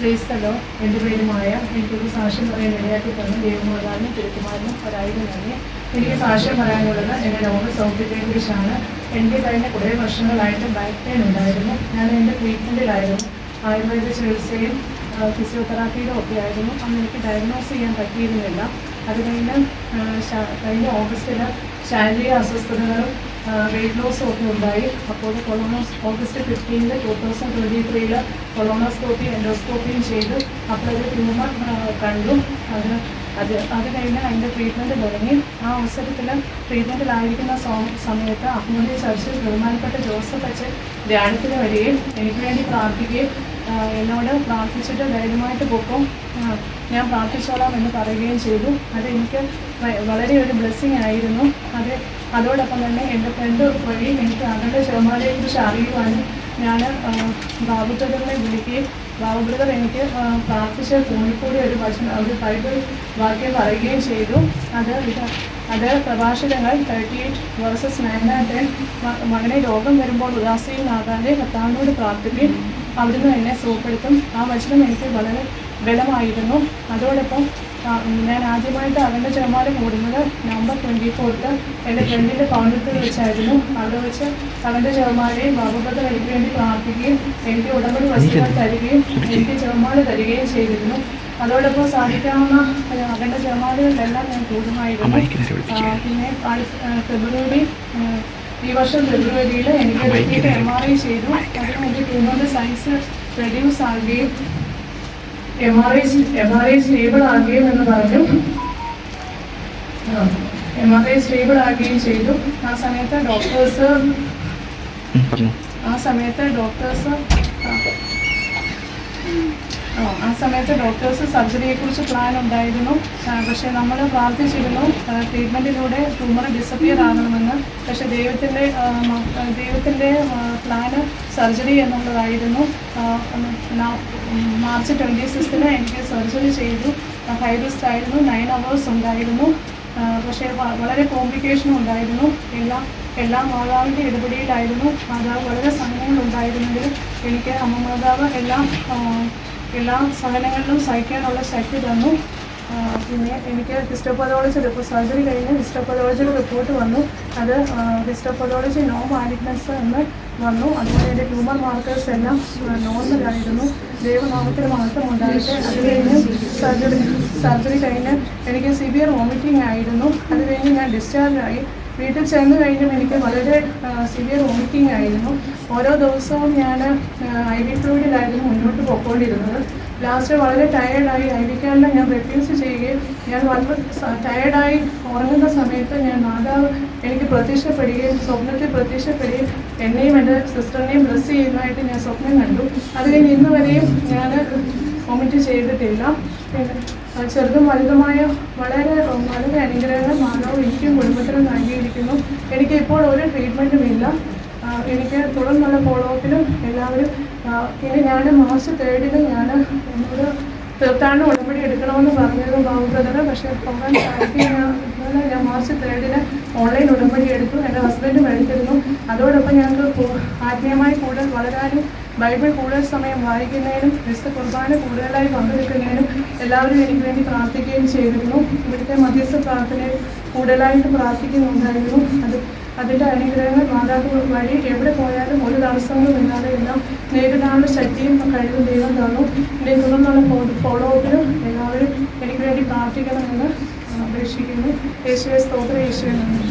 ക്രൈസ്തലോ എന്റെ പേരുമായ എനിക്കൊരു സാക്ഷ്യം പറയാൻ ഇടയാക്കി തന്നെ ദൈവമാതാവിനും തിരുത്തുമാരനും ഒരായിരം നന്ദി എനിക്ക് സാക്ഷ്യം പറയാനുള്ളത് എന്റെ ലോക സൗഖ്യത്തെക്കുറിച്ചാണ് എനിക്ക് കഴിഞ്ഞ കുറേ വർഷങ്ങളായിട്ട് ബാക്ക് പെയിൻ ഉണ്ടായിരുന്നു. ഞാൻ എന്റെ ട്രീറ്റ്മെന്റിലായിരുന്നു ആയുർവേദ ചികിത്സയും ഫിസിയോതെറാപ്പിയിലും ഒക്കെ ആയിരുന്നു. അന്ന് എനിക്ക് ഡയഗ്നോസ് ചെയ്യാൻ പറ്റിയിരുന്നില്ല. അത് കഴിഞ്ഞ് കഴിഞ്ഞ ഓഗസ്റ്റിൽ ശാരീരിക അസ്വസ്ഥതകളും വെയിറ്റ് ലോസും ഒക്കെ ഉണ്ടായി. അപ്പോൾ കൊളോണോസ് ഓഗസ്റ്റ് ഫിഫ്റ്റീനിൽ ടു തൗസൻഡ് ട്വന്റി ത്രീയിൽ കൊളോണോസ്കോപ്പിയും എൻഡോസ്കോപ്പിയും ചെയ്തു. അപ്പോൾ ഒരു ട്യൂമർ കണ്ടു. അത് അത് അത് കഴിഞ്ഞ് അതിന്റെ ട്രീറ്റ്മെന്റ് തുടങ്ങി. ആ അവസരത്തിൽ ട്രീറ്റ്മെന്റിലായിരിക്കുന്ന സമയത്ത് അഹമ്മദി ചർച്ചിൽ ബഹുമാനപ്പെട്ട ജോസഫ് അച്ഛൻ ധ്യാനത്തിന് വരികയും എനിക്ക് വേണ്ടി പ്രാർത്ഥിക്കുകയും എന്നോട് പ്രാർത്ഥിച്ചിട്ട് ധൈര്യമായിട്ട് പൊക്കും ഞാൻ പ്രാർത്ഥിച്ചോളാം എന്ന് പറയുകയും ചെയ്തു. അത് എനിക്ക് വളരെ ഒരു ബ്ലെസ്സിങ് ആയിരുന്നു. അത് അതോടൊപ്പം തന്നെ എന്റെ ഫ്രണ്ട് വഴി എനിക്ക് അവരുടെ ചെറുമാലയെക്കുറിച്ച് അറിയുവാനും ഞാൻ ബാബു ബ്രദറിനെ വിളിക്കുകയും ബാബു ബ്രദർ എനിക്ക് പ്രാർത്ഥിച്ച പ്രാർത്ഥിച്ച് ഫോണിൽ കൂടി ഒരു വചന ഒരു ബൈബിൾ വാക്യം പറയുകയും ചെയ്തു. അത് അത് പ്രഭാഷകങ്ങൾ thirty eight versus nine and മകനെ രോഗം വരുമ്പോൾ ഉദാസീനാകാതെ കർത്താവിനോട് പ്രാർത്ഥിക്കുകയും അവിടുന്ന് എന്നെ സുഖപ്പെടുത്തും. ആ വചനം എനിക്ക് വളരെ ബലമായിരുന്നു. അതോടൊപ്പം ഞാൻ ആദ്യമായിട്ട് അവന്റെ ചെറുമാല കൂടുന്നത് നവംബർ ട്വന്റി ഫോർത്ത് എന്റെ ഫ്രണ്ടിന്റെ കോൺവെന്റിൽ വെച്ചായിരുന്നു. അവിടെ വെച്ച് അവന്റെ ചെറുമാലയും ബാബുഭദ്ര എനിക്ക് വേണ്ടി പ്രാർത്ഥിക്കുകയും എനിക്ക് ഉടമ്പടി വസ്തുക്കൾ തരികയും എനിക്ക് ചെറുമാല തരികയും ചെയ്തിരുന്നു. അതോടൊപ്പം സാധിക്കാവുന്ന അവന്റെ ചെറുമാലകളിലെല്ലാം ഞാൻ കൂടുമായിരുന്നു പിന്നെ ഫെബ്രുവരി ഈ വർഷം ഫെബ്രുവരിയിൽ എനിക്ക് എം ആർ ഐ ചെയ്തു അതിന് എന്റെ ട്യൂമറിന്റെ സൈസ് റെഡ്യൂസ് ആകുകയും M R I M R I stable ആകുകയും എന്ന് പറഞ്ഞു. എം ആർ ഐ സ്റ്റേബിൾ ആകുകയും ചെയ്തു. ആ സമയത്ത് ഡോക്ടേഴ്സ് ആ സമയത്ത് ഡോക്ടേഴ്സ് ആ, സമയത്ത് ഡോക്ടേഴ്സ് സർജറിയെ കുറിച്ച് പ്ലാൻ ഉണ്ടായിരുന്നു പക്ഷെ നമ്മൾ പ്രാർത്ഥിച്ചിരുന്നു ട്രീറ്റ്മെന്റിലൂടെ ട്യൂമർ ഡിസപ്പിയർ ആകണമെന്ന്. പക്ഷേ ദൈവത്തിന്റെ ദൈവത്തിന്റെ ദൈവത്തിന്റെ പ്ലാന് സർജറി എന്നുള്ളതായിരുന്നു. മാർച്ച് ട്വന്റി സിക്സ്തിന് എനിക്ക് സർജറി ചെയ്തു. ഹൈ റിസ്ക് ആയിരുന്നു. നയൻ അവേഴ്സ് ഉണ്ടായിരുന്നു. പക്ഷേ വളരെ കോംപ്ലിക്കേഷനും ഉണ്ടായിരുന്നു. എല്ലാം എല്ലാ മാതാവിന്റെ ഇടപെടിയിലായിരുന്നു മാതാവ് വളരെ സമയങ്ങളുണ്ടായിരുന്നെങ്കിലും എനിക്ക് അമ്മ മാതാവ് എല്ലാം എല്ലാ സഹനങ്ങളിലും സഹിക്കാനുള്ള ശക്തി തന്നു. പിന്നെ എനിക്ക് ഹിസ്റ്റോപതോളജി സർജറി കഴിഞ്ഞ് ഹിസ്റ്റോപതോളജിയുടെ റിപ്പോർട്ട് വന്നു. അത് ഹിസ്റ്റോപതോളജി നോ മാലിഗ്നൻസ് എന്ന് വന്നു. അതുപോലെ എന്റെ ട്യൂമർ മാർക്കേഴ്സ് എല്ലാം നോർമൽ ആയിരുന്നു. ദൈവനാമത്തിന് മാത്രം ഉണ്ടായിട്ട് അത് കഴിഞ്ഞ് സർജറി സർജറി കഴിഞ്ഞ് എനിക്ക് സിവിയർ വോമിറ്റിംഗ് ആയിരുന്നു. അത് കഴിഞ്ഞ് ഞാൻ ഡിസ്ചാർജ് ആയി. വീട്ടിൽ ചെന്ന് കഴിഞ്ഞും എനിക്ക് വളരെ സിവിയർ വോമിറ്റിംഗ് ആയിരുന്നു. ഓരോ ദിവസവും ഞാൻ ഐ വി ഫ്ലൂയിഡിലായിരുന്നു മുന്നോട്ട് പോയിക്കൊണ്ടിരുന്നത് ലാസ്റ്റ് വളരെ ടയേർഡായി ഐ വി കാർഡിനെ ഞാൻ റെഫ്യൂസ് ചെയ്യുകയും ഞാൻ വളരെ ടയേർഡായി ഉറങ്ങുന്ന സമയത്ത് ഞാൻ മാതാവ് എനിക്ക് പ്രത്യക്ഷപ്പെടുകയും സ്വപ്നത്തിൽ പ്രത്യക്ഷപ്പെടുകയും എന്നെയും എന്റെ സിസ്റ്ററിനെയും ബ്ലസ് ചെയ്യുന്നതായിട്ട് ഞാൻ സ്വപ്നം കണ്ടു. അത് കഴിഞ്ഞ് ഇന്ന് വരെയും ഞാൻ വോമിറ്റ് ചെയ്തിട്ടില്ല. ചെറുതും വലുതുമായ വളരെ വളരെ അനുഗ്രഹങ്ങൾ മാതാവ് എനിക്കും കുടുംബത്തിനും നൽകിയിരിക്കുന്നു. എനിക്ക് ഇപ്പോൾ ഒരു ട്രീറ്റ്മെന്റും ഇല്ല. എനിക്ക് തുടർന്നുള്ള ഫോളോ അപ്പിലും എല്ലാവരും ഇനി ഞാൻ മാർച്ച് തേർഡിന് ഞാൻ എന്നോട് തീർത്ഥാടനം ഉടമ്പടി എടുക്കണമെന്ന് പറഞ്ഞിരുന്നു ബാബു പക്ഷേ പോകാൻ സാധിക്കുന്ന ഞാൻ മാർച്ച് തേർഡിന് ഓൺലൈൻ ഉടമ്പടി എടുത്തു. എന്റെ ഹസ്ബൻഡ് മേടിച്ചിരുന്നു അതോടൊപ്പം ഞങ്ങൾക്ക് ആത്മീയമായി കൂടുതൽ വളരാനും ബൈബിൾ കൂടുതൽ സമയം വായിക്കുന്നതിനും ക്രിസ്തു കുർബാന കൂടുതലായി പങ്കെടുക്കുന്നതിനും എല്ലാവരും എനിക്ക് വേണ്ടി പ്രാർത്ഥിക്കുകയും ചെയ്തിരുന്നു. ഇവിടുത്തെ മധ്യസ്ഥ പ്രാർത്ഥനയിൽ കൂടുതലായിട്ട് പ്രാർത്ഥിക്കുന്നുണ്ടായിരുന്നു. അത് അതിന്റെ അനുഗ്രഹങ്ങൾ മാതാക്കൾ വഴി എവിടെ പോയാലും ഒരു തടസ്സങ്ങളും ഇല്ലാതെ എല്ലാം നേരിടാനുള്ള ശക്തിയും കഴിവും ദൈവം തന്നു. എന്റെ തുടർന്നുള്ള ഫോളോ അപ്പിലും എല്ലാവരും എനിക്ക് വേണ്ടി പ്രാർത്ഥിക്കണമെന്ന് അപേക്ഷിക്കുന്നു. യേശുവെ സ്തോത്ര യേശുവെ നന്ദി.